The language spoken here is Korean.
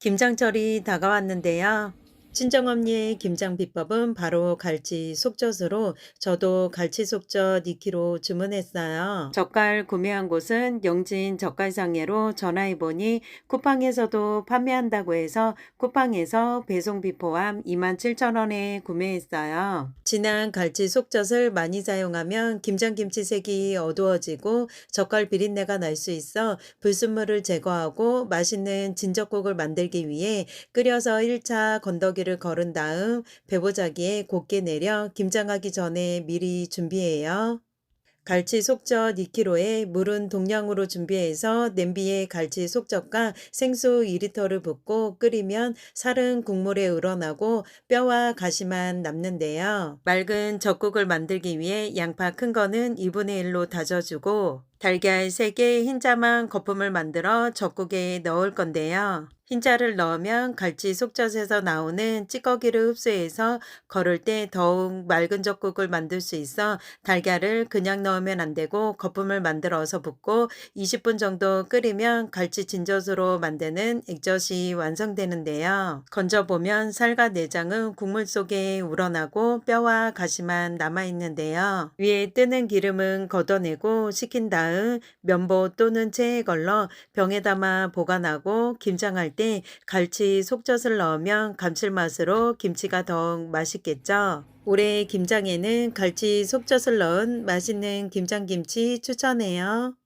김장철이 다가왔는데요. 친정언니의 김장 비법은 바로 갈치 속젓으로 저도 갈치 속젓 2kg 주문했어요. 젓갈 구매한 곳은 영진 젓갈상해로 전화해보니 쿠팡에서도 판매한다고 해서 쿠팡에서 배송비 포함 27,000원에 구매했어요. 진한 갈치 속젓을 많이 사용하면 김장김치 색이 어두워지고 젓갈 비린내가 날 수 있어 불순물을 제거하고 맛있는 진젓국을 만들기 위해 끓여서 1차 건더기를 걸은 다음 배보자기에 곱게 내려 김장하기 전에 미리 준비해요. 갈치 속젓 2kg에 물은 동량으로 준비해서 냄비에 갈치 속젓과 생수 2리터를 붓고 끓이면 살은 국물에 우러나고 뼈와 가시만 남는데요. 맑은 젓국을 만들기 위해 양파 큰 거는 2분의 1로 다져주고 달걀 3개 흰자만 거품을 만들어 젓국에 넣을 건데요. 흰자를 넣으면 갈치 속젓에서 나오는 찌꺼기를 흡수해서 걸을 때 더욱 맑은 젓국을 만들 수 있어 달걀을 그냥 넣으면 안 되고 거품을 만들어서 붓고 20분 정도 끓이면 갈치 진젓으로 만드는 액젓이 완성되는데요. 건져보면 살과 내장은 국물 속에 우러나고 뼈와 가시만 남아있는데요. 위에 뜨는 기름은 걷어내고 식힌 다음 면보 또는 체에 걸러 병에 담아 보관하고 김장할 때 갈치 속젓을 넣으면 감칠맛으로 김치가 더욱 맛있겠죠. 올해 김장에는 갈치 속젓을 넣은 맛있는 김장김치 추천해요.